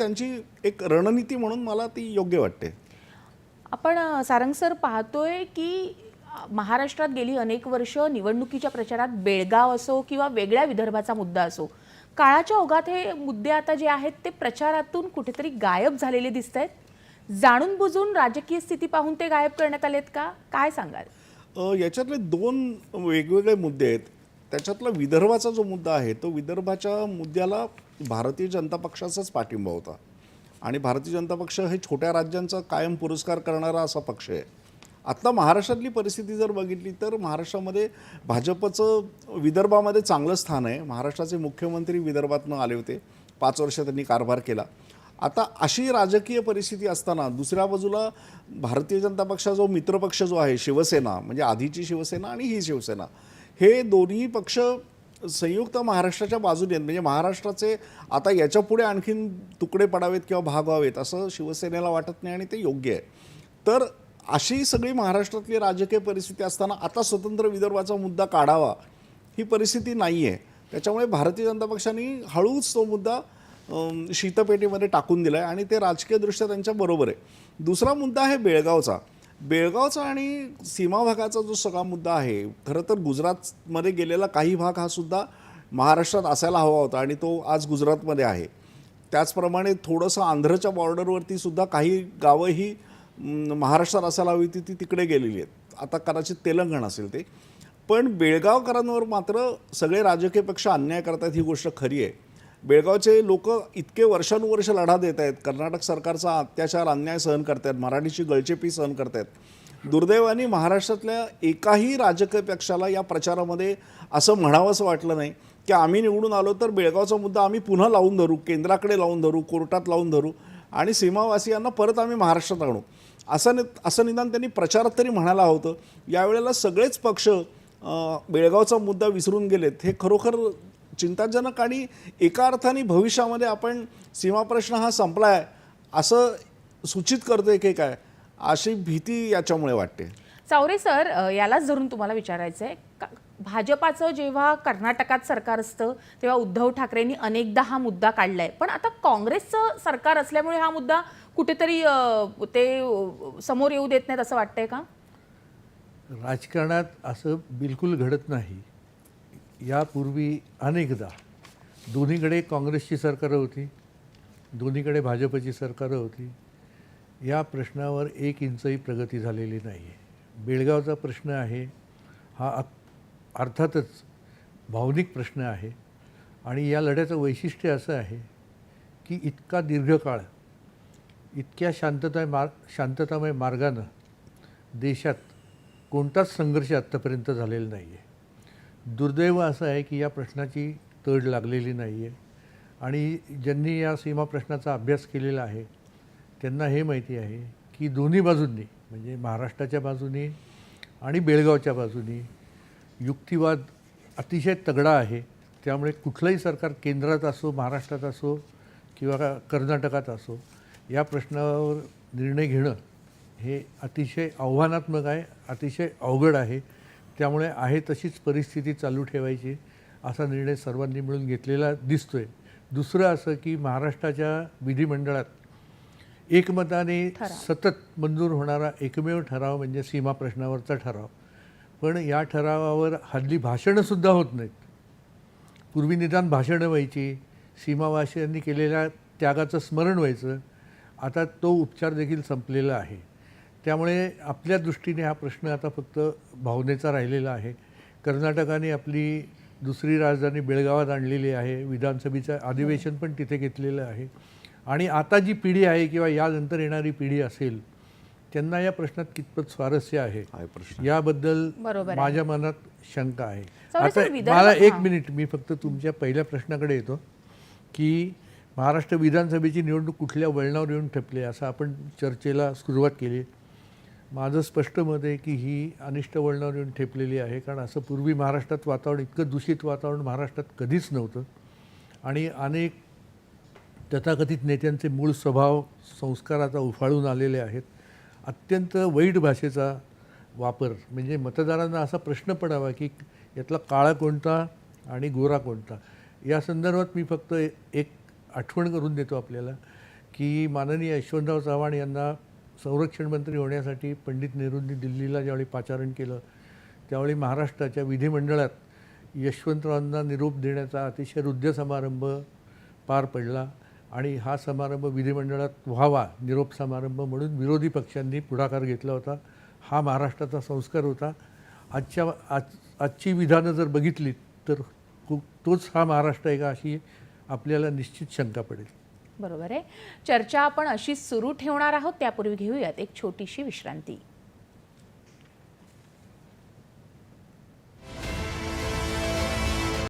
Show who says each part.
Speaker 1: त्यांची एक रणनीती म्हणून मला ती योग्य वाटते.
Speaker 2: आपण सारंग सर पाहतोय की महाराष्ट्रात गेली अनेक वर्ष निवडणुकीच्या प्रचारात बेळगाव असो किंवा वेगळ्या विदर्भाचा मुद्दा असो काळाच्या ओघात हे मुद्दे आता जे आहेत ते प्रचारातून कुठेतरी गायब झालेले दिसत आहेत जाणून बुजून राजकीय स्थिती पाहून ते गायब करण्यात आलेत का? काय सांगाल?
Speaker 1: याच्यातले दोन वेगवेगळे मुद्दे आहेत. त्याच्यातला विदर्भाचा जो मुद्दा आहे तो विदर्भाच्या मुद्द्याला भारतीय जनता पक्षाचाच पाठिंबा होता. आणि भारतीय जनता पक्ष हे छोट्या राज्यांचा कायम पुरस्कार करणारा असा पक्ष आहे. आत्ता महाराष्ट्रातली परिस्थिती जर बघितली तर महाराष्ट्रामध्ये भाजपचं विदर्भामध्ये चांगलं स्थान आहे. महाराष्ट्राचे मुख्यमंत्री विदर्भातनं आले होते. पाच वर्ष त्यांनी कारभार केला. आता अशी राजकीय परिस्थिती असताना दुसऱ्या बाजूला भारतीय जनता पक्षा जो मित्रपक्ष जो आहे शिवसेना म्हणजे आधीची शिवसेना आणि ही शिवसेना हे दोन्ही पक्ष संयुक्त महाराष्ट्राच्या बाजूने आहेत. म्हणजे महाराष्ट्राचे आता याच्यापुढे आणखीन तुकडे पडावेत किंवा भाग व्हावेत असं शिवसेनेला वाटत नाही आणि ते योग्य आहे. तर अशी सगळी महाराष्ट्रातली राजकीय परिस्थिती असताना आता स्वतंत्र विदर्भाचा मुद्दा काढावा ही परिस्थिती नाही आहे. त्याच्यामुळे भारतीय जनता पक्षाने हळूच तो मुद्दा शीतपेटीमध्ये टाकून दिला आहे आणि ते राजकीयदृष्ट्या त्यांच्या बरोबर आहे. दुसरा मुद्दा आहे बेळगावचा. बेळगावचा आणि सीमा भागाचा जो सगळा मुद्दा आहे खरं तर गुजरातमध्ये गेलेला काही भाग हा सुद्धा महाराष्ट्रात असायला हवा होता आणि तो आज गुजरातमध्ये आहे. त्याचप्रमाणे थोडंसं आंध्रच्या बॉर्डरवरती सुद्धा काही गावं ही महाराष्ट्रात असायला हवी ती ती तिकडे गेलेली आहेत. आता कदाचित तेलंगण असेल ते. पण बेळगावकरांवर मात्र सगळे राजकीय पक्ष अन्याय करतात ही गोष्ट खरी आहे. बेळगावचे लोक इतके वर्षानुवर्ष लढा देत आहेत. कर्नाटक सरकारचा अत्याचार अन्याय सहन करतायत मराठीची गळचेपी सहन करतायत दुर्दैवाने महाराष्ट्रातल्या एकाही राजकीय पक्षाला या प्रचारामध्ये असं म्हणावंसं वाटलं नाही की आम्ही निवडून आलो तर बेळगावचा मुद्दा आम्ही पुन्हा लावून धरू केंद्राकडे लावून धरू कोर्टात लावून धरू आणि सीमावासियांना परत आम्ही महाराष्ट्रात आणू. असं नि असं निदान त्यांनी प्रचारात तरी म्हणायला होतं. यावेळेला सगळेच पक्ष बेळगावचा मुद्दा विसरून गेलेत. हे खरोखर चिंताजनक आणि एका अर्थाने भविष्यामध्ये आपण सीमाप्रश्न हा संपला आहे असं सूचित करतोय की काय? अशी भीती याच्यामुळे वाटते.
Speaker 2: चावरे सर यालाच धरून तुम्हाला विचारायचं आहे का- भाजपाचं जेव्हा कर्नाटकात सरकार असतं तेव्हा उद्धव ठाकरेंनी अनेकदा हा मुद्दा काढलाय. पण आता काँग्रेसचं सरकार असल्यामुळे हा मुद्दा कुठेतरी ते समोर येऊ देत नाहीत असं वाटतंय का?
Speaker 3: राजकारणात असं बिलकुल घडत नाही. यापूर्वी अनेकदा दोन्हीकडे काँग्रेसची सरकारं होती दोन्हीकडे भाजपची सरकारं होती. या प्रश्नावर एक इंचही प्रगती झालेली नाही आहे बेळगावचा प्रश्न आहे हा अर्थातच भावनिक प्रश्न आहे आणि या लढ्याचं वैशिष्ट्य असं आहे की इतका दीर्घकाळ इतक्या शांतता मार्ग शांततामय मार्गानं देशात कोणताच संघर्ष आत्तापर्यंत झालेला नाही आहे दुर्दैव असं आहे की या प्रश्नाची तड लागलेली नाही आहे आणि ज्यांनी या सीमा प्रश्नाचा अभ्यास केलेला आहे त्यांना हे माहिती आहे की दोन्ही बाजूंनी म्हणजे महाराष्ट्राच्या बाजूनी आणि बेळगावच्या बाजूनी युक्तिवाद अतिशय तगडा आहे. त्यामुळे कुठलंही सरकार केंद्रात असो महाराष्ट्रात असो किंवा कर्नाटकात असो या प्रश्नावर निर्णय घेणं हे अतिशय आव्हानात्मक आहे अतिशय अवघड आहे. त्यामुळे आहे तशीच परिस्थिती चालू ठेवायची असा निर्णय सर्वांनी मिळून घेतलेला दिसतो आहे दुसरं असं की महाराष्ट्राच्या विधिमंडळात एकमताने सतत मंजूर होणारा एकमेव ठराव म्हणजे सीमा प्रश्नावरचा ठराव. पण या ठरावावर हल्ली भाषणंसुद्धा होत नाहीत. पूर्वी निदान भाषणं व्हायची सीमावासियांनी केलेल्या त्यागाचं स्मरण व्हायचं. आता तो उपचार देखील संपलेला आहे. त्यामुळे आपल्या दृष्टीने हा प्रश्न आता फक्त भावनेचा राहिलेला आहे. कर्नाटकाने आपली दुसरी राजधानी बेळगावात आणलेली आहे. विधानसभेचं अधिवेशन पण तिथे घेतलेलं आहे. आणि आता जी पिढी आहे किंवा यानंतर येणारी पिढी असेल त्यांना या प्रश्नात कितपत स्वारस्य आहे?
Speaker 1: हा प्रश्न.
Speaker 3: याबद्दल. माझ्या मनात शंका आहे. आता मला एक. मिनिट मी फक्त तुमच्या पहिल्या प्रश्नाकडे येतो की महाराष्ट्र विधानसभेची निवडणूक कुठल्या वळणावर येऊन ठेपली असं आपण चर्चेला सुरुवात केली. माझं स्पष्ट मत आहे की ही अनिष्ट वळणावर येऊन ठेपलेली आहे कारण असं पूर्वी महाराष्ट्रात वातावरण इतकं दूषित वातावरण महाराष्ट्रात कधीच नव्हतं. आणि अनेक तथाकथित नेत्यांचे मूळ स्वभाव संस्कार आता उफाळून आलेले आहेत. अत्यंत वाईट भाषेचा वापर म्हणजे मतदारांना असा प्रश्न पडावा की यातला काळा कोणता आणि गोरा कोणता. या संदर्भात मी फक्त एक आठवण करून देतो आपल्याला की माननीय यशवंतराव चव्हाण यांना संरक्षण मंत्री होण्यासाठी पंडित नेहरूंनी दिल्लीला ज्यावेळी पाचारण केलं त्यावेळी महाराष्ट्राच्या विधिमंडळात यशवंतरावांना निरोप देण्याचा अतिशय हृदय समारंभ पार पडला आणि हा समारंभ विधिमंडळात व्हावा निरोप समारंभ म्हणून विरोधी पक्षांनी पुढाकार घेतला होता. हा महाराष्ट्राचा संस्कार होता. आजच्या आज आजची विधानं जर बघितली तर खूप तोच हा महाराष्ट्र आहे का अशी आपल्याला निश्चित शंका पडेल.
Speaker 2: बरोबर आहे. चर्चा आपण अशीच सुरू ठेवणार आहोत. त्यापूर्वी घेऊयात एक छोटीशी विश्रांती.